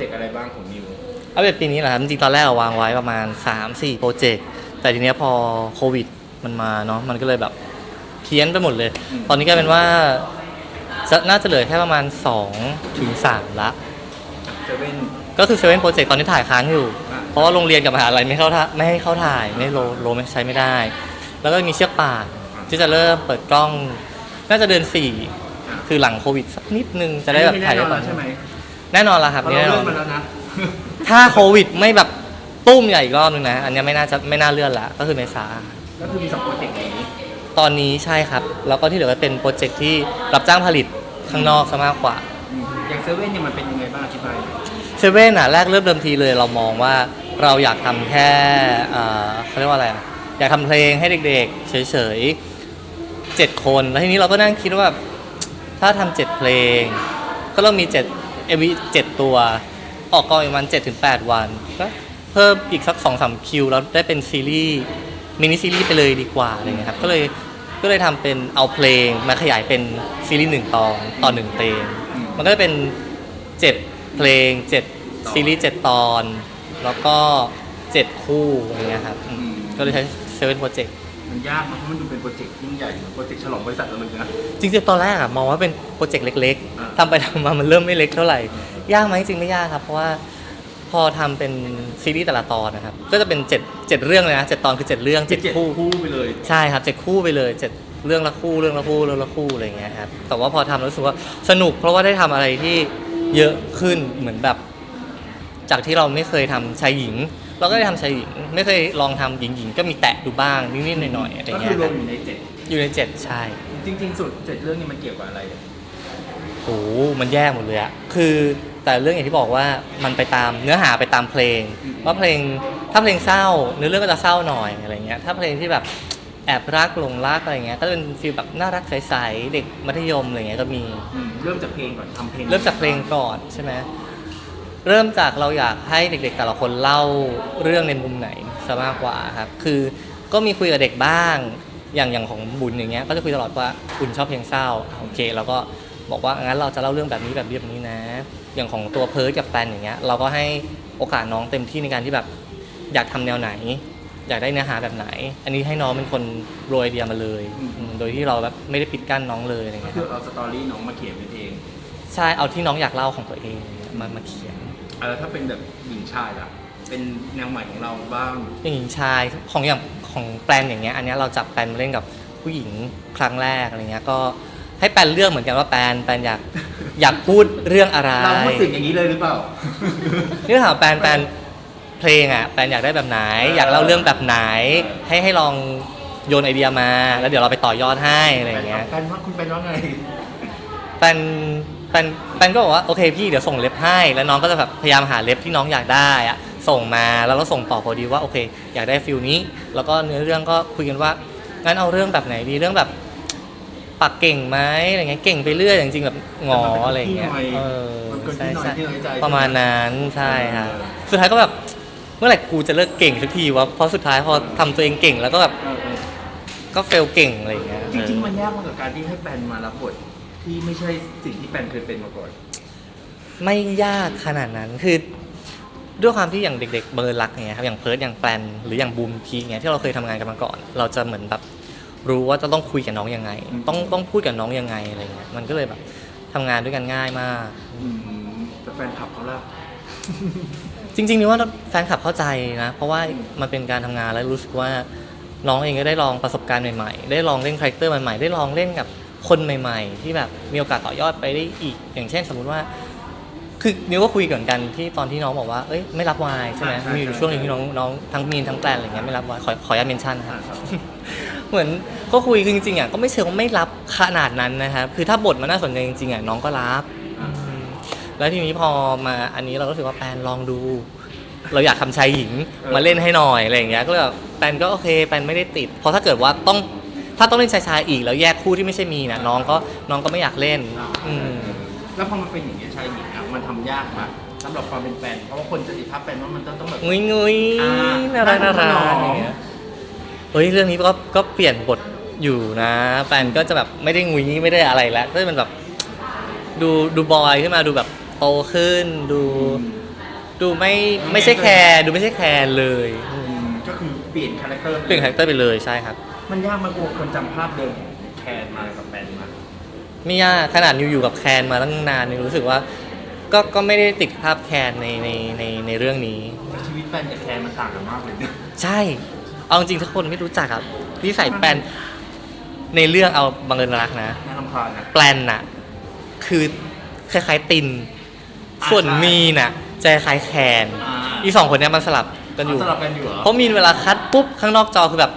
เจกต์อะไรบ้างของนิวอัปเดตปีนี้เหรอครับจริงๆตอนแรกอะวางไว้ประมาณ 3-4 โปรเจกต์ แต่ทีเนี้ยพอโควิดมันมาเนาะมันก็เลยแบบเพี้ยนไปหมดเลยอืมตอนนี้ก็เป็นว่าจะน่าจะเหลือแค่ประมาณ2ถึง3ละ เซเว่น ก็คือเซเว่นโปรเจกต์ตอนนี้ถ่ายค้างอยู่ อ่าเพราะว่าโรงเรียนกับมหาลัยไม่เข้าท่าไม่ให้เข้าถ่ายไม่โลโลไม่ใช้ไม่ได้ แล้วก็มีเชือกป่านที่จะเริ่มเปิดกล้อง น่าจะเดือนสี่คือหลังโควิดสักนิดนึงจะได้แบบถ่ายแน่ได้นอนต่อแล้วใช่ไหม แน่นอนละครับเพราะเราแน่นเลื่ออนนมาแล้วนะ ถ้าโควิดไม่แบบตุ้มใหญ่อีกรอบนึงนะ อันเนี้ยไม่น่าจะไม่น่าเลื่อนละก็คือเมษา ก็คือมีสองโปรเจกต์นี้ตอนนี้ใช่ครับ แล้วก็ที่เหลือก็เป็นโปรเจกต์ที่รับจ้างผลิตข้างนอกซะมากกว่า อืมอย่างเซเว่นเนี่ยมันเป็นยังไงบ้างอธิบายเซเว่นอะแรกเริ่มเดิมทีเลยเรามองว่าเราอยากทำแค่เอ่อเขาเรียกว่าอะไรอะอยากทำเพลงให้เด็กๆ เฉยๆเจ็ดคน แล้วทีนี้เราก็นั่งคิดว่าแบบถ้าทำเจ็ดเพลง ก็ต้องมีเจ็ด เอวีเจ็ดตัว ออกกองอีกวันเจ็ดถึงแปดวันก็เพิ่มอีกสักสองสามคิวแล้วได้เป็นซีรีส์มินิซีรีส์ไปเลยดีกว่าอะไรเงี้ยครับก็เลยก็เลยทำเป็นเอาเพลงมาขยายเป็นซีรีส์หนึ่งตอนต่อหนึ่งเพลง มันก็จะเป็นเจ็ดเพลงเจ็ดซีรีส์เจ็ดตอน แล้วก็เจ็ดคู่อะไรเงี้ยครับก็เลยใช้เซเว่นโปรเจกต์ มันยากมากเพราะมันดูเป็นโปรเจกต์ยิ่งใหญ่โปรเจกต์ฉลองบริษัทเราเลยนะ จริงๆตอนแรกอะมองว่าเป็นโปรเจกต์เล็กอ่า ๆทำไปทำมามันเริ่มไม่เล็กเท่าไหร่ ยากไหมจริงไม่ยากครับ เพราะว่าพอทำเป็นซีรีส์แต่ละตอนนะครับ ก็จะเป็นเจ็ดเจ็ดเรื่องเลยนะเจ็ดตอนคือเจ็ดเรื่องเจ็ดคู่ คู่ไปเลย ใช่ครับเจ็ดคู่ไปเลยเจ็ดเรื่องละคู่เรื่องละคู่เรื่องละคู่อะไรอย่างเงี้ยครับแต่ว่าพอทำแล้วรู้สึกว่าสนุกเพราะว่าได้ทำอะไรที่เยอะขึ้นเหมือนแบบ จากที่เราไม่เคยทำชายหญิง เราก็ได้ทำชายหญิงไม่เคยลองทำหญิงหญิงๆ ก็มีแตะดูบ้างนิดๆหน่อยๆอะไรก็เงี้คืยอรควรับมอยู่ในเจ็ดอยู่ในเจ็ดใช่ จริง ๆ สุดเจ็ดเรื่องนี้มันเกี่ยวกับอะไรอะโอ้โหมันแยกหมดเลยอะคือแต่เรื่องอย่างที่บอกว่ามันไปตามเนื้อหาไปตามเพลง ว่าเพลงถ้าเพลงเศร้าเนื้อเรื่องก็จะเศร้าหน่อยอะไรเงี้ย ถ้าเพลงที่แบบแอบรักหลงรักอะไรเงี้ย ก็จะเป็นฟีลแบบน่ารักใสๆเด็กมัธยมอะไรเงี้ยก็มี อืมเริ่มจากเพลงก่อนทำเพลงเริ่มจากเพลงก่อนใช่ไหม เริ่มจากเราอยากให้เด็กๆ แต่ละคนเล่าเรื่องในมุมไหนซะมากกว่าครับคือก็มีคุยกับเด็กบ้าง อย่างอย่างของบุญอย่างเงี้ยก็จะคุยตลอดว่าบุญชอบเพลงเศร้าอะโอเคเราก็บอกว่างั้นเราจะเล่าเรื่องแบบนี้แบบนี้แบบนี้นะ อย่างของตัวเพิร์ดกับแปนอย่างเงี้ยเราก็ให้โอกาสน้องเต็มที่ในการที่แบบอยากทำแนวไหน อยากได้เนื้อหาแบบไหน อันนี้ให้น้องเป็นคนโรยไอเดียมาเลยอืมโดยที่เราแบบไม่ได้ปิดกั้นน้องเลยอะไรเงี้ยคือเอาสตอรี่น้องมาเขียนเป็นเพลงใช่เอาที่น้องอยากเล่าของตัวเองมามาเขียน อะแล้วถ้าเป็นแบบหญิงชายล่ะ เป็นแนวใหม่ของเราบ้างอย่างหญิงชายของอย่างของแปลนอย่างเงี้ยอันเนี้ยเราจับแปลนมาเล่นกับผู้หญิงครั้งแรกอะไรเงี้ยก็ให้แปลนเลือกเหมือนกันว่าแปลนแปลนอยากอยากพูดเรื่องอะไรเราพูดสิ่งอย่างนี้เลยหรือเปล่า นี่ถามแปลนแปลนเพลงอะแปลนอยากได้แบบไหน อยากเล่าเรื่องแบบไหน ให้ให้ลองโยนไอเดียมา แล้วเดี๋ยวเราไปต่อยอดให้อะไรอย่างเงี้ยแปนว่าคุณเป็นว่าไง แปน แปนแปนก็บอกว่าโอเคพี่เดี๋ยวส่งเล็บให้ แล้วน้องก็จะแบบพยายามหาเล็บที่น้องอยากได้อะส่งมาแล้วเราส่งต่อพอดีว่าโอเค อยากได้ฟิลนี้ แล้วก็เนื้อเรื่องก็คุยกันว่างั้นเอาเรื่องแบบไหนดีเรื่องแบบปากเก่งไหมอะไรเงี้ยเก่งไปเรื่อยจริงๆแบบงออะไรเงี้ยเออมันเป็นใช่ที่น้อยใช่ที่น้อยใจประมาณนั้นใช่ครับสุดท้ายก็แบบเมื่อไหร่กูจะเลิกเก่งสักทีวะเพราะสุดท้ายพอทำตัวเองเก่งแล้วก็แบบเออเออก็เฟลเก่งอะไรเงี้ยจริงๆมันยากมากกับการที่ให้แปนมารับบท ที่ไม่ใช่สิ่งที่แปนเคยเป็นมาก่อน ไม่ยากขนาดนั้นคือด้วยความที่อย่างเด็ก ๆ เบอร์รักอย่างเงี้ยครับอย่างเพิร์ดอย่างแปลนหรืออย่างบูมพีเงี้ยที่เราเคยทำงานกันมาก่อน เราจะเหมือนแบบรู้ว่าจะต้องคุยกับน้องยังไงอืมต้องต้องพูดกับน้องยังไงอะไรเงี้ยมันก็เลยแบบทำงานด้วยกันง่ายมาก อืมแต่แฟนคลับเขาล่ะ จริงๆนี่ว่าแฟนคลับเข้าใจนะ เพราะว่ามันเป็นการทำงานแล้วรู้สึกว่าน้องเองก็ได้ลองประสบการณ์ใหม่ๆ ได้ลองเล่นคาแรคเตอร์ใหม่ๆ ได้ลองเล่นกับ คนใหม่ ๆ ที่แบบมีโอกาสต่อยอดไปได้อีก อย่างเช่น สมมุติว่า คือนิวก็คุยกันกันที่ตอนที่น้องบอกว่าเอ้ยไม่รับวายใช่ไหมอ่าใช่มีอยู่ใช่ช่วงหนึงที่น้องน้องทั้งมีนทั้งแปลนอะไรเงี้ยไม่รับวายขอขออนุญาตเมนชั่นครับอ่าครับ เหมือนก็คุยคือจริงๆอะก็ไม่เชิงว่าไม่รับขนาดนั้นนะครับคือถ้าบทมันน่าสนใจจริงๆอะน้องก็รับอ่าอืมแล้วทีนี้พอมาอันนี้เราก็รู้สึกว่าแปนลองดู เราอยากทำชายหญิงเออมาเล่นให้หน่อยอะไรอย่างเงี้ยก็เลยแบบแปนก็โอเคแปนไม่ได้ติดเพราะถ้าเกิดว่าต้อง ถ้าต้องเล่นชายชายๆอีกแล้วแยกคู่ที่ไม่ใช่มีนะน้องก็น้องก็ไม่อยากเล่นอืมแล้วพอมันเป็นอย่างนี้ยชายหญิงอะมันทำยากมากสำหรับความเป็นแฟนเพราะว่าคนจะติดภาพแฟนว่ามันต้องต้องแบบงุยงุยอ่าน่ารักน่ารักน่ารักอย่างเงี้ยเฮ้ยเรื่องนี้ก็ก็เปลี่ยนบทอยู่นะแปนก็จะแบบไม่ได้งุยไม่ได้อะไรแล้วก็จะเป็นแบบดูดูบอยขึ้นมาดูแบบโตขึ้น ดูดูไม่ไม่ใช่แคร์ดูไม่ใช่แคร์เลย อืมก็คือเปลี่ยนคาแรคเตอร์เปลี่ยนคาแรคเตอร์ไปเลยใช่ครับ มันยากมากกว่าคนจำภาพเดิมของแคนมากับแบนมา ไม่ยากขนาดนิวอยู่กับแคนมาตั้งนานนิวรู้สึกว่า ก็ก็ไม่ได้ติดภาพแคนในในในในเรื่องนี้ ชีวิตแบนกับแคนมันต่างกันมากเลยเนี่ยใช่ เอาจริงๆถ้าคนไม่รู้จักอะนิสัยแปลนในเรื่องเอาบังเอิญรักนะ น่ารำคาญนะ แปลนน่ะ คือคล้ายๆติน อ่าส่วนใช่ มีน่ะจะคล้ายแคนอ่าอีสองคนเนี้ยมันสลับกันอยู่สลับกันอยู่เหรอเพราะมีนเวลาคัดปุ๊บข้างนอกจอคือแบบ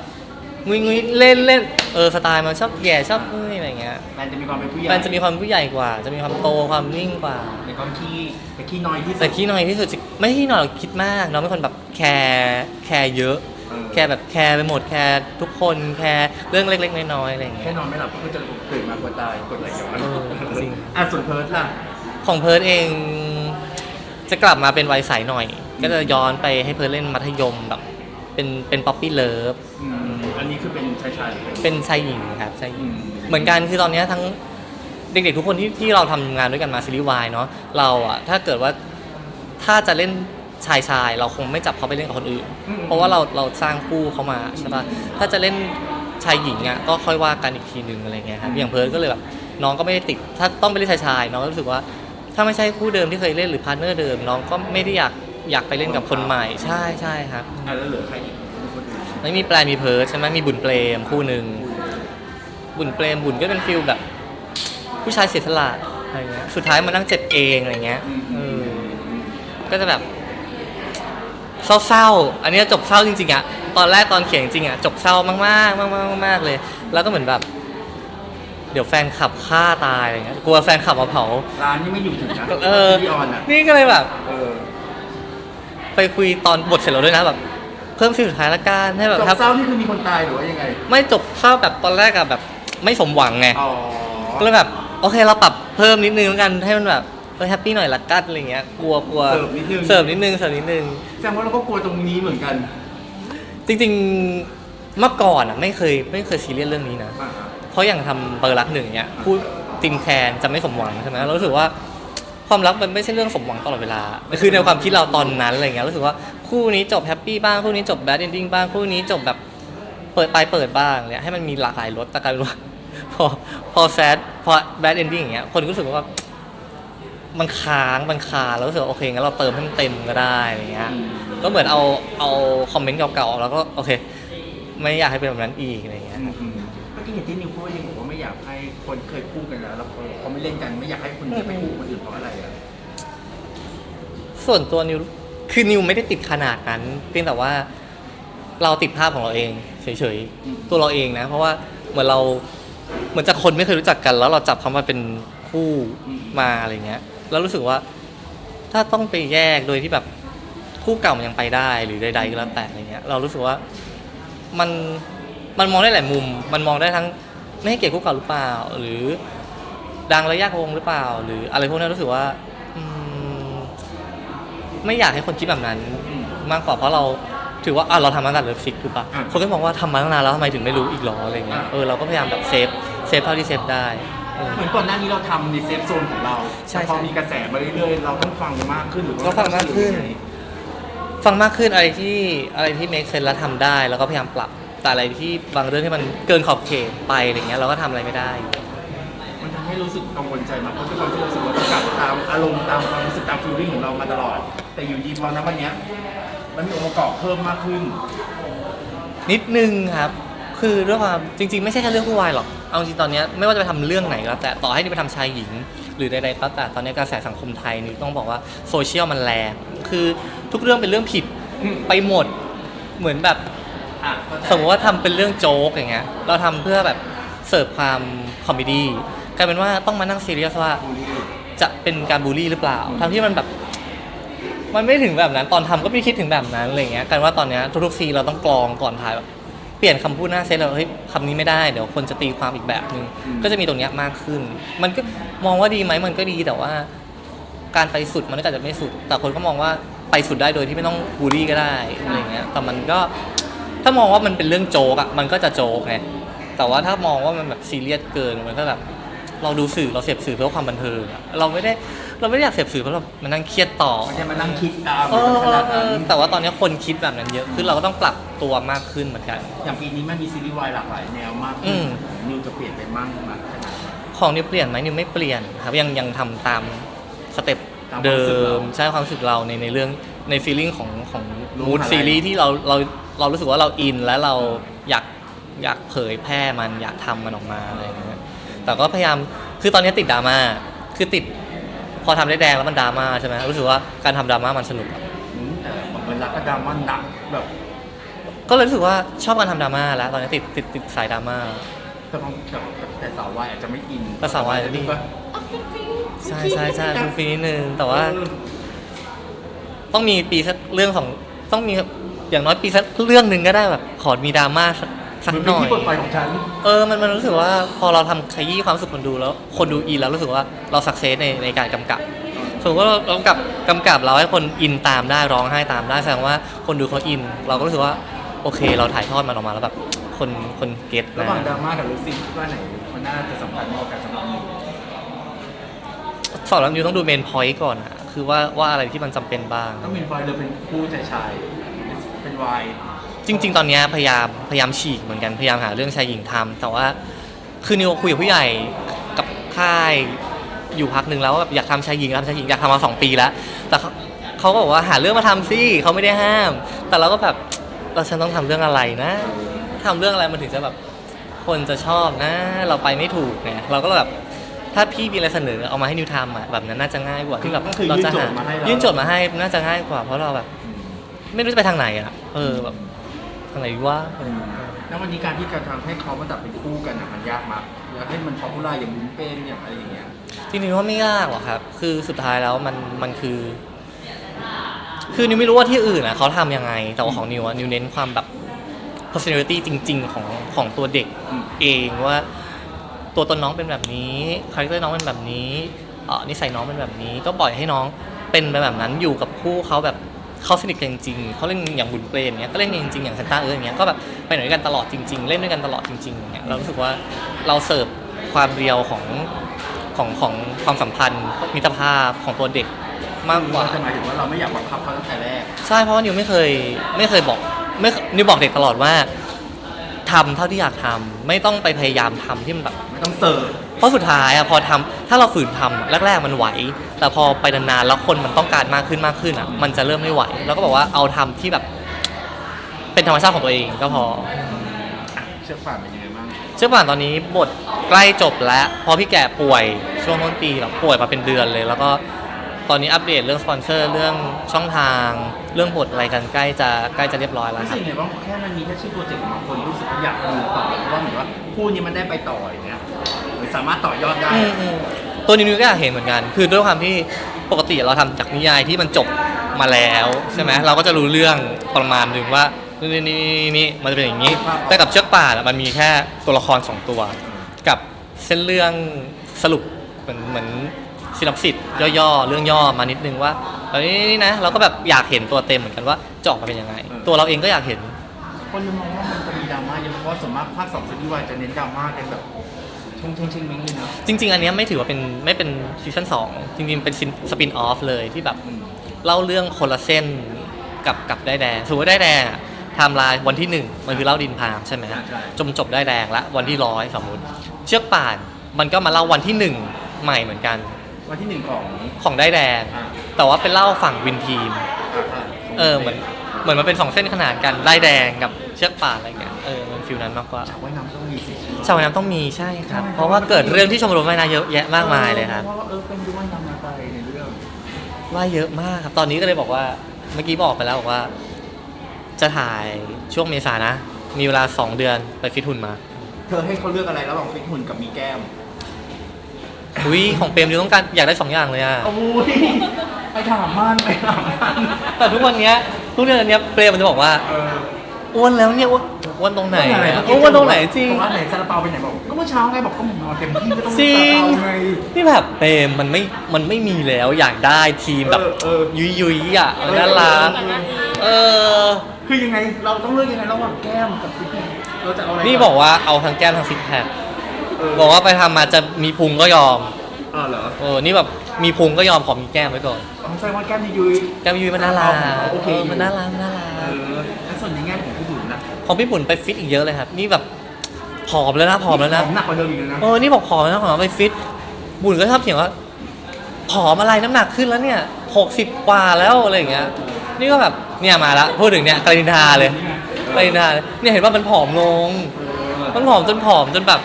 งุยงุยเล่นเล่นเออสไตล์มันชอบแย่ชอบงุยอะไรเงี้ยแบนจะมีความเป็นผู้ใหญ่แปลนจะมีความผู้ใหญ่กว่า จะมีความโตความนิ่งกว่าในความขี้แต่ขี้น้อยที่สุดแต่ขี้น้อยที่สุดจะไม่ขี้น้อยหรอกคิดมากน้องเป็นคนแบบแคร์แคร์เยอะเออแคร์แบบแคร์ไปหมดแคร์ทุกคนแคร์เรื่องเล็ก ๆ น้อยๆอะไรอย่างเงี้แค่ยนอนไม่หลับก็จะตื่นมากดตายกดไหลย้อนเออจริงอะส่วนเพิร์ดล่ะ ของเพิร์ดเองจะกลับมาเป็นวัยใสหน่อย ก็จะย้อนไปให้เพิร์ดเล่นมัธยมแบบ เป็นเป็นป๊อปปี้เลิฟอืมอันนี้คือเป็นชายชายหรือเป็นเป็นชายหญิงครับชายหญิง อืมเหมือนกันคือตอนเนี้ยทั้งเด็กๆทุกคนที่ที่เราทำงานด้วยกันมาซีรีส์วายเนาะเราอะถ้าเกิดว่าถ้าจะเล่นชายชายๆเราคงไม่จับเขาไปเล่นกับคนอื่น เพราะว่าเราเราสร้างคู่เขามาใช่ปะถ้าจะเล่นชายหญิงอะก็ค่อยว่ากันอีกทีนึงอะไรเงี้ยครับอย่างเพิร์ดก็เลยแบบน้องก็ไม่ได้ติด ถ้าต้องไปเล่นชายชายๆน้องก็รู้สึกว่า ถ้าไม่ใช่คู่เดิมที่เคยเล่นหรือพาร์ทเนอร์เดิมน้องก็ไม่ได้อยาก อยากไปเล่นกับคนใหม่ ใช่ใช่ครับอะแล้วเหลือใครอีกมีคนอื่นไม่มีแปลมีเพิร์ดใช่ไหมมีบุญเปรมคู่หนึ่งบุญเปรมบุญก็เป็นฟิลแบบ ผู้ชายเสียสละอะไรเงี้ยสุดท้ายมานั่งเจ็บเองอะไรเงี้ยอืมเออืมออืมก็จะแบบ เศร้าๆ อันนี้จบเศร้าจริงๆอะตอนแรกตอนเขียนจริงๆอะจบเศร้ามากๆมากๆมากๆเลย แล้วก็เหมือนแบบ เดี๋ยวแฟนขับฆ่าตายอะไรเงี้ยกลัวแฟนขับมาเผาร้านนี่ไม่อยู่ถึงนะเออที่ออนอะนี่ก็เลยแบบ เออ ไปคุยตอนบทเสร็จแล้วด้วยนะแบบเพิ่มซีนสุดท้ายละกันให้แบบจบครับเศร้านี่คือมีคนตายหรือว่ายังไง ไม่จบเศร้าแบบตอนแรกอะแบบ ไม่สมหวังไงอ๋อก็เลยแบบโอเคเราปรับเพิ่มนิดนึงแล้วกันให้มันแบบเออแฮปปี้หน่อยละกันอะไรเงี้ยกลัวกลัวเสิร์ฟนิดนึงเสิร์ฟนิดนึงเสิร์ฟนิดนึง แสดงว่าเราก็กลัวตรงนี้เหมือนกันจริงๆเมื่อก่อนอะไม่เคยไม่เคยซีเรียสเรื่องนี้นะ อ่า เพราะอย่างทำเบอร์รักหนึ่งเนี่ยพูดติมแคนจะไม่สมหวังใช่ไหมเรารู้สึกว่า ความรักมันไม่ใช่เรื่องสมหวังตลอดเวลา คือในความคิดเราตอนนั้นอะไรเงี้ยรู้สึกว่าคู่นี้จบแฮปปี้บ้างคู่นี้จบแบดเอนดิ้งบ้างคู่นี้จบแบบเปิดไปเปิดบ้างเนี่ยให้มันมีหลากหลายรสแต่กลายเป็นว่าพอพอแซดพอแบดเอนดิ้งอย่างเงี้ยคนก็รู้สึกว่ามันค้างมันคาแล้วรู้สึกโอเคงั้นเราเติมให้มันเต็มก็ได้อะไรเงี้ยก็เหมือนเอาเอาคอมเมนต์เก่าๆแล้วก็โอเค ไม่อยากให้เป็นแบบนั้นอีกอะไรเงี้ยื่อกี้เห็นที่นิวพูดยังบอกว่าไม่อยากให้คนเคยคู่กันแล้วแล้วเขาไม่เล่นกันไม่อยากให้คนจะไปคู่คนอื่นเพราะอะไรอะส่วนตัวนิวคือนิวไม่ได้ติดขนาดนั้น เพียงแต่ว่าเราติดภาพของเราเองเฉยๆตัวเราเองนะ เพราะว่าเหมือนเราเหมือนจากคนไม่เคยรู้จักกัน แล้วเราจับเขามาเป็นคู่มาอะไรเงี้ย แล้วรู้สึกว่า ถ้าต้องไปแยกโดยที่แบบคู่เก่ามันยังไปได้หรือใดๆก็แล้วแต่อะไรเงี้ย เรารู้สึกว่ามัน มันมองได้หลายมุม มันมองได้ทั้งไม่ให้เกียรติคู่เก่าหรือเปล่า หรือดังระยะวงหรือเปล่า หรืออะไรพวกนี้รู้สึกว่าอืมไม่อยากให้คนคิดแบบนั้นอืมมากกว่าเพราะเราถือว่าอะเราทำมาตั้งแต่เลิฟซิกถูกปะอะคนก็มองว่าทำมาตั้งนานแล้วทำไมถึงไม่รู้อีกหรออะไรเงี้ยอะ เออเราก็พยายามแบบเซฟเซฟเท่าที่เซฟได้เออ เหมือนก่อนหน้านี้เราทำในเซฟโซนของเราใช่แต่พอใช่มีกระแสมาเรื่อยๆ เราต้องฟังมากขึ้นหรือว่าเราฟังมากขึ้น ฟังมากขึ้นอะไรที่อะไรที่ make sense แล้วทำได้ แล้วก็พยายามปรับ แต่อะไรที่บางเรื่องที่มันเกินขอบเขตไปอะไรเงี้ยเราก็ทำอะไรไม่ได้ มันทำให้รู้สึกกังวลใจมากเพราะด้วยความที่เรารู้สึกว่าเรากลับตามอารมณ์ตามความรู้สึกตามฟีลลิ่งของเรามาตลอด แต่อยู่ดีพอนะวันเนี้ยมันมีองค์ประกอบเพิ่มมากขึ้น นิดนึงครับ คือด้วยความจริง ๆ ไม่ใช่แค่เรื่องผู้วายหรอก เอาจริงๆตอนเนี้ยไม่ว่าจะไปทำเรื่องไหนก็แล้วแต่ต่อให้นี่ไปทำชายหญิง หรือใดๆก็แต่ตอนนี้กระแสสังคมไทยนี่ต้องบอกว่าโซเชียลมันแรงคือทุกเรื่องเป็นเรื่องผิดอืมไปหมด เหมือนแบบ อะเข้าใจ สมมติว่าทำเป็นเรื่องโจ๊กอย่างเงี้ย เราทำเพื่อแบบเสิร์ฟความคอมเมดี้กลายเป็นว่าต้องมานั่งซีเรียสว่าบูลลี่จะเป็นการบูลลี่หรือเปล่าอืมทั้งที่มันแบบ มันไม่ถึงแบบนั้น ตอนทำก็ไม่ได้คิดถึงแบบนั้นอะไรเงี้ยกันว่าตอนเนี้ยทุกๆซีนเราต้องกรองก่อนถ่ายแบบเปลี่ยนคำพูดหน้าเซตแล้วเฮ้ยคำนี้ไม่ได้เดี๋ยวคนจะตีความอีกแบบนึง ก็จะมีตรงเนี้ยมากขึ้น มันก็มองว่าดีไหมมันก็ดีแต่ว่า การไปสุดมันก็อาจจะไม่สุด แต่คนก็มองว่าไปสุดได้โดยที่ไม่ต้องบูลลี่ก็ได้อะไรเงี้ย แต่มันก็ ถ้ามองว่ามันเป็นเรื่องโจ๊กอะมันก็จะโจ๊กไงแต่ว่าถ้ามองว่ามันแบบซีเรียสเกินมันก็แบบเราดูสื่อเราเสพสื่อเพื่อความบันเทิงอะเราไม่ได้เราไม่ได้อยากเสพสื่อเพราะเรามันนั่งเครียดต่อ มันจะมานั่งคิดตามเออขนาดเอนั้นอแต่ว่าตอนนี้คนคิดแบบนั้นเยอะขึ้นเราก็ต้องปรับตัวมากขึ้นเหมือนกัน อย่างปีนี้มันมีซีรีส์วายหลากหลายแนวมากอืขึ้นม นิวจะเปลี่ยนไปมั่งมากขนาดไหน ของนิวเปลี่ยนไหมนิวไม่เปลี่ยนครับยังยังทำตามสเต็ปตามความเดิรู้สึกเรามใช่ความรู้สึกเราในในเรื่องในฟีลลิ่งของของรู้มูดอะไร ซีรีส์ที่เราเรา เรารู้สึกว่าเราอินและเราอยากอยากเผยแพร่มันอยากทำมันออกมาอะไรอย่างเงี้ยแต่ก็พยายามคือตอนนี้ติดดราม่าคือติดพอทำได้แดงแล้วมันดราม่าใช่ไหมรู้สึกว่าการทำดราม่ามันสนุกอะอืมแต่ผมเป็นรักก็ดราม่าหนักแบบก็เลยรู้สึกว่าชอบการทำดราม่าแล้ว ตอนนี้ติดติดติดสายดราม่า แต่บางแต่แต่สาววายอาจจะไม่อินแต่สาววายจะดีก็ใช่ใช่ใช่ฟิลฟีนิดนึงแต่ว่า เออต้องมีปีสักเรื่องของต้องมี อย่างน้อยปีสักเรื่องหนึ่งก็ได้แบบขอมีดราม่าสักสักมันหเป็นน่อย ที่ปลดปล่อยของฉัน เออมันมันรู้สึกว่าพอเราทำขยี้ความรู้สึกคนดูแล้ว คนดูอินแล้วรู้สึกว่าเราสักเซสในในการกำกับสมมติว่าเรากำกับกำกับเราให้คนอินตามได้ร้องไห้ตามได้แสดงว่าคนดูเขาอิน เราก็รู้สึกว่าโอเค เราถ่ายทอดมันออกมาแล้วแบบคนคนเก็ตระนะหว่างดราม่ากับลูซี่คิดว่าไหนมันน่าจะสำคัญมากกว่ากันสำหรับนิวสอนแล้วนิวต้องดูเมนพอยต์ก่อนอะคือว่าว่าอะไรที่มันจำเป็นบ้าง ต้องเป็นวายหรือเป็นคู่ชายชาย เป็นวาย จริง ๆ ตอนเนี้ยพยายามพยายามฉีกเหมือนกันพยายามหาเรื่องชายหญิงทำแต่ว่าคือนิวคุยกับผู้ใหญ่กับค่ายอยู่พักหนึ่งแล้วว่าแบบอยากทำชายหญิงอยากทำชายหญิงอยากทำมาสองปีแล้ว แต่เขาเขาก็บอกว่าหาเรื่องมาทำสิเขาไม่ได้ห้าม แต่เราก็แบบเราฉันต้องทำเรื่องอะไรนะทำเรื่องอะไรมันถึงจะแบบคนจะชอบนะ เราไปไม่ถูกไงเราก็เลยแบบถ้าพี่มีอะไรเสนอเอามาให้นิวทำอะแบบนั้นน่าจะง่ายกว่าที่แบบก็คือเรายื่นจะโจหาทย์มาให้เรายื่ นโจทย์มาให้น่าจะง่ายกว่าเพราะเราแบบ ไม่รู้จะไปทางไหนอะ เออแบบทางไหนดีว่า แล้ววันนี้การที่การทำให้เขามาตัดเป็นคู่กันอะมันยากมากอยากให้มันพอพูล่าอย่างบุญเป็นอย่างอะไรอย่างเงี้ยจริงๆว่าไม่ยากหรอกครับ คือสุดท้ายแล้วมันมันคือ คือนิวไม่รู้ว่าที่อื่นอะเขาทำยังไง แต่ว่าของนิวอะนิวเน้นความแบบ personality จริง ๆ ของของตัวเด็กอืมเองว่า ตัวตนน้องเป็นแบบนี้คาแรคเตอร์น้องเป็นแบบนี้เอ่อนิสัยน้องเป็นแบบนี้ ก็ปล่อยให้น้องเป็นไปแบบนั้นอยู่กับคู่เขาแบบ เขาสนิทกันจริงๆเขาเล่นอย่างบุญเปรมเนี้ยก็เล่นกันจริงๆอย่างเซนต้าเอออย่างเงี้ยก็แบบไปไหนด้วยกันตลอดจริง ๆ เล่นด้วยกันตลอดจริงๆอย่างเงี้ยเรารู้สึกว่าเราเสิร์ฟความเรียวของของของความสัมพันธ์ มิตรภาพของตัวเด็กมากกว่าจะหมายถึงว่าเราไม่อยากบังคับเขาตั้งแต่แรก ใช่เพราะว่านิวไม่เคยไม่เคยบอกไม่นิวบอกเด็กตลอดว่าทำเท่าที่อยากทำไม่ต้องไปพยายามทำที่มันแบบ ไม่ต้องเสิร์ฟเพ ราะสุดท้ายอะพอทำถ้าเราฝืนทำแรกๆมันไหว แต่พอไปนานๆแล้วคนมันต้องการมากขึ้นมากขึ้นอะมันจะเริ่มไม่ไหว แล้วก็บอกว่าเอาทำที่แบบเป็นธรรมชาติของตัวเองก็พอ เชือกป่านเป็นยังไงบ้างเชื่อป่านตอนนี้บทใกล้จบแล้วเพราะพี่แก่ป่วยช่วงต้นปีแบบป่วยมาเป็นเดือนเลย แล้วก็ตอนนี้อัปเดตเรื่องสปอนเซอร์เรื่องช่องทาง เรื่องบทอะไรกันใกล้จะใกล้จะเรียบร้อยแล้วรู้คสึรับกไงบ้างแค่มันมีแค่ชื่อโปรเจกต์บางคนรู้สึกว่าอยากดูต่อเพราะว่าเหมือนว่าคู่นี้มันได้ไปต่ออย่างเงี้ยหรือ สามารถต่อยอดได้อืมอืมตัวนิวก็อยากเห็นเหมือนกัน คือด้วยความที่ปกติเราทำจากนิยายที่มันจบมาแล้วใช่ไหมเราก็จะรู้เรื่องประมาณหนึ่งว่านี่นี่นี่นี่มันจะเป็นอย่างนี้ แต่กับเชือกป่านอะมันมีแค่ตัวละครสองตัว กับเส้นเรื่องสรุปเหมือนเหมือนซินับสิตย่อๆ เรื่องย่อมานิดนึงว่าเอ้ยนี่นะเราก็แบบอยากเห็นตัวเต็มเหมือนกันว่าจะออกมาเป็นยังไง ตัวเราเองก็อยากเห็น คนยังมองว่ามันจะมีดราม่าเยอะเพราะว่าส่วนมากภาคสองซีรีส์วายจะเน้นดราม่ากันแบบ ชงเชงเชงมิงเลยนะจริง ๆ อันเนี้ยไม่ถือว่าเป็นไม่เป็นซีซั่นสองจริง ๆ เป็นสปินออฟเลยที่แบบอืมเล่าเรื่องคนละเส้นกับกับได้ายแดงสมมติว่าได้ายแดงอะไทม์ไลน์วันที่หนึ่งมันคือเล่าดินพามใช่ไหมฮะใช่จมจบได้ายแดงละวันที่ร้อยสมมติ เชือกป่านมันก็มาเล่าวันที่หนึ่งใหม่เหมือนกัน วันที่หนึ่งของของได้ายแดงอ่าแต่ว่าเป็นเล่าฝั่งวินทีมอ่าเออเหมือนเหมือนมันเป็นสองเส้นขนานกันได้ายแดงกับเชือกป่านอะไรเงี้ยเออมันฟิลนั้นมากกว่า ฉากว่ายน้ำต้องมีสิ ชาวว่ายน้ำต้องมีใช่ครับ เพราะว่าเกิดเรื่องที่ชมรมว่ายน้ำเยอะแยะมากมายเลยครับเพราะว่าเออเป็นดูว่ายน้ำมาไปในเรื่องว่าเยอะมากครับ ตอนนี้ก็เลยบอกว่าเมื่อกี้บอกไปแล้วบอกว่า จะถ่ายช่วงเมษานะ มีเวลา 2 เดือนไปฟิตหุ่นมา เธอให้เขาเลือกอะไรระหว่างฟิตหุ่นกับมีแก้มอุ้ยของเปรมนิวต้องการอยากได้2อย่างเลยอะโอ้ยไปถามมันไปถามมันแต่ทุกวันเนี้ยทุกเดือนเนี้ยเปรมมันจะบอกว่า เออ อ้วนแล้วเนี่ยอ้วนอ้วนตรงไหนเมื่อะอกี้อ้วนตรงไหนจริงบอกว่าไหนซาลาเปาไปไหนบอกก็เมื่อเช้าไงบอกก็ผมนอนเต็มที่ก็ต้องจริง ซาลาเปาไงนี่แบบเปรมมันไม่ มันไม่มีแล้วอยากได้ทีมแบบ เออเออ ยุยยุยๆอะน่ารักเออ คือยังไงเราต้องเลือกยังไงระหว่างแก้มกับฟิตหุ่นเราจะเอาอะไรนี่บอกว่าเอาทั้งแก้มทั้งซิกแพคเออบอกว่าไปทำมาจะมีพุงก็ยอมเออเหรอเออนี่แบบมีพุงก็ยอมขอมีแก้มไว้ก่อนต้องใช้ว่าแก้มยุย แก้มยุ้ยมันน่ารักโอเคเออมันน่ารักมันน่ารัก เออแล้วส่วนในแง่ของผู้บุญนะ ของพี่ปุ่นไปฟิตอีกเยอะเลยครับ นี่แบบผอมแล้วนะผอมแล้วนะ หนักกว่าเดิมอีกเลยนะ เออ นี่บอกผอมแล้วนะผอมไปฟิต บุญก็ชอบเถียงว่าผอมอะไรน้ำหนักขึ้นแล้วเนี่ยหกสิบกว่าแล้วอะไรอย่างเงี้ย นี่ก็แบบเนี่ยมาละพูดถึงเนี่ยกรินทาเลยกรินทาเลยเนี่ยเห็นว่ามันผอมลง มันผอมจนผอมจนแบบ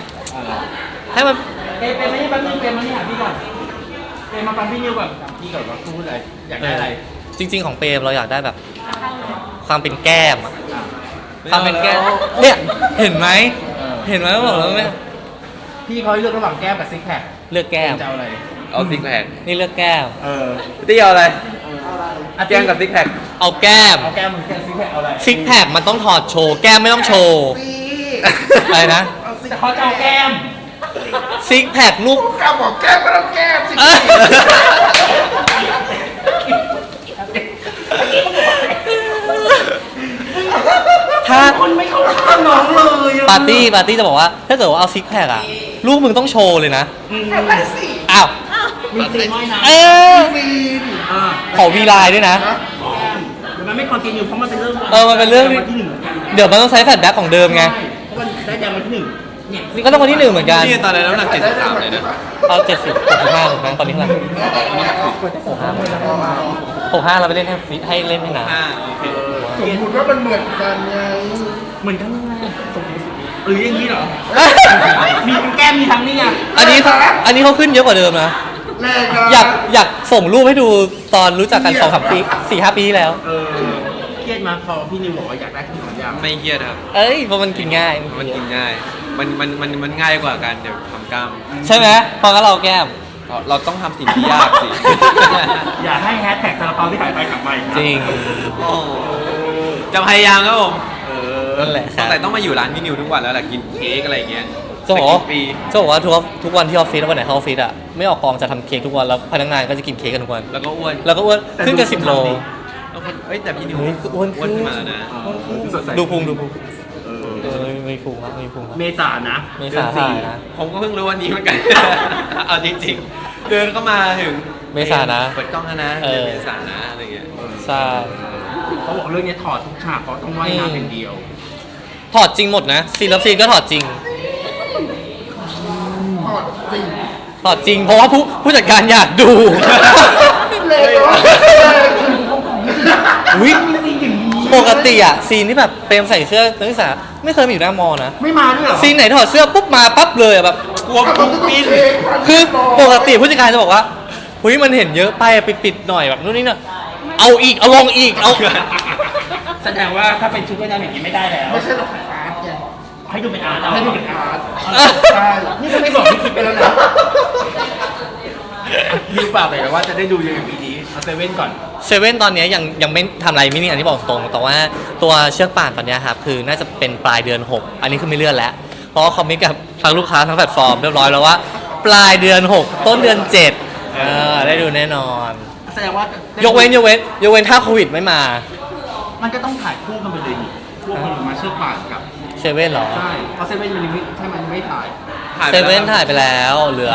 ให้มันเอ็มเอ็มไม่ใช่แป๊บนึงเอ็มมานี่หาพี่ก่อนเอ็มมาฟังพี่นิวก่อนพี่ก่อนว่าพูดอะไรอยากได้อะไร จริง ๆ ของเปรมเราอยากได้แบบ ความเป็นแก้มอะ อะความเป็นแก้มเนี่ยเห็นไหมเออเห็นไหมว่าบอกแล้วเนี่ยพี่เขาให้เลือกระหว่างแก้มกับซิกแพคเลือกแก้มจะเอาอะไรเอาซิกแพคนี่เลือกแก้มเออตี้เอาอะไรอะแก้มกับซิกแพคเอาแก้มเอาแก้มมึงแก้มซิกแพคเอาอะไรซิกแพคมันต้องถอดโชว์แก้มไม่ต้องโชว์อะไรนะแต่เขาจะเอาแก้มซิกแพคลูกแก้มบอกแก้มก็ต้องแก้มสิเอ้ย ถ้าคนไม่เข้าข้างน้องเลยอะปาร์ตี้ปาร์ตี้จะบอกว่า ถ้าเกิดว่าเอาซิกแพคอะลูกมึงต้องโชว์เลยนะอืมอ้าวมีซีนว่ายน้ำเอออ่าขอวีไลน์ด้วยนะแก้มเดี๋ยวมันไม่คอนติเนียเพราะมันเป็นเรื่องเออมันเป็นเรื่องวันที่หนึ่งเหมือนกัน เดี๋ยวมันต้องใช้แฟลชแบ็กของเดิมไง ใช่ นี่ยนี่ก็ต้องวันที่หนึ่งเหมือนกัน นี่ตอนนั้นน้ำหนัก 73 เลยนะเอาเจ็ดสิบหกสิบห้าถูกไหมตอนนี้เท่าไหร่หกห้าหกห้าเราไปเล่นให้ฟิตให้เล่นให้หนาอ่าโอเคสมมติว่ามันเหมือนกันไงเหมือนกันยังไงสมมติหรืออย่างนี้เหรอ มีทั้งแก้มมีทั้งนี่ไงอันนี้อันนี้เขาขึ้นเยอะกว่าเดิมนะ แรกนะอยากอยากส่งรูปให้ดูตอนรู้จักกันสองสามปีสี่ห้าปีที่แล้ว เออเครียดมาพอพี่นิวบอกว่าอยากได้ทั้งสองอย่างไม่เครียดครับ เอ้ยเพราะมันกินง่ายมันกินง่าย มันมันมันมันง่ายกว่าการเดี๋ยวทำกล้ามใช่ไหมพองั้นเราแก้มเพราะเราต้องทำสิ่งที่ยากสิ อยากให้แฮชแท็กซาลาเปาที่หายไปกลับมาอีกนะจริง โอ้จะพยายามครับผมเออนั่นแหละครับ แต่ต้องมาอยู่ร้านพี่นิวทุกวันแล้วแหละกินเค้กอะไรอย่างเงี้ยจะบอกว่าสักกี่ปีจะบอกว่าทุกทุกวันที่ออฟฟิศวันไหนเข้าออฟฟิศอะไม่ออกกองจะทำเค้กทุกวันแล้วพนักงานก็จะกินเค้กกันทุกวัน แล้วก็อ้วนแล้วก็อ้วนขึ้นกันสิบโล แล้วคนเอ้ยแต่พี่นิวเฮ้ยอ้วนขึ้นขึ้นมาแล้วนะเออสดใสดูพุง ดูพุงเออเออมีพุงครับมีพุงครับ เมษานะเมษาถ่ายนะผมก็เพิ่งรู้วันนี้เหมือนกัน เอาจริงๆ เดินเข้ามาถึงเมษานะเปิดกล้องแล้วนะเออ เดือนเมษานะอะไรเงี้ยใช่เขาบอกเรื่องนี้ถอดทุกฉากเพราะต้องว่ายน้ำอย่างเดียว ถอดจริงหมดนะซีนรับซีนก็ถอดจริง ถอดจริง เพราะว่าผู้ผู้จัดการอยากดูวิปกติอะซีนที่แบบเปรมใส่เสื้อนักศึกษา ไม่เคยมาอยู่หน้ามอนะไม่มาด้วยเหรอซีนไหนถอดเสื้อปุ๊บมาปั๊บเลยอะแบบกลัวพุงปิ้นคือปกติผู้จัดการจะบอกว่าเฮ้ยมันเห็นเยอะไปอะไปปิดหน่อยแบบนู่นนี่น่ะเอาอีกเอาลงอีกเอาแสดงว่าถ้าเป็นชุดว่ายน้ำอย่างนี้ไม่ได้แล้วไม่ใช่หรอกอาร์ตไงให้ดูเป็นอาร์ตเอาให้ดูเป็นอาร์ตใช่นี่ก็ไม่บอกที่คิดไปแล้วนะดิวเปล่าไปแต่ว่าจะได้ดูยังไงปีนี้ เอาเซเว่นก่อนเซเว่นตอนเนี้ยยังยังไม่ทำอะไรมินิอันนี้บอกตรงแต่ว่าตัวเชือกป่านตอนเนี้ยครับคือน่าจะเป็นปลายเดือน 6 อันนี้คือไม่เลื่อนแล้ว เพราะว่าคอมมิตกับทั้งลูกค้าทั้งแพลตฟอร์มเรียบร้อยแล้วว่า ปลายเดือน 6 ต้นเดือน7เออได้ดูแน่นอน แสดงว่ายกเว้นยกเว้นยกเว้นถ้าโควิดไม่มามันก็ต้องถ่ายคู่กันไปเลยนี่พวกคนมาเชือกป่านกับเซเว่นหรอ ใช่เพราะเซเว่นมันยังไม่ใช่มันยังไม่ถ่าย เซเว่นถ่ายไปแล้ว เหลือ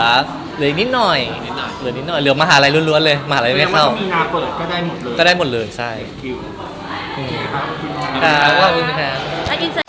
เหลืออีกนิดหน่อย นิดหน่อย เหลือนิดหน่อยเหลือมหาลัยล้วนๆเลยมหาลัยแสดไม่งว่าเข้าถ้า มีนาเปิดก็ได้หมดเลยก็ได้หมดเลยใช่คิวอืมครับครับ ขอบคุณครับ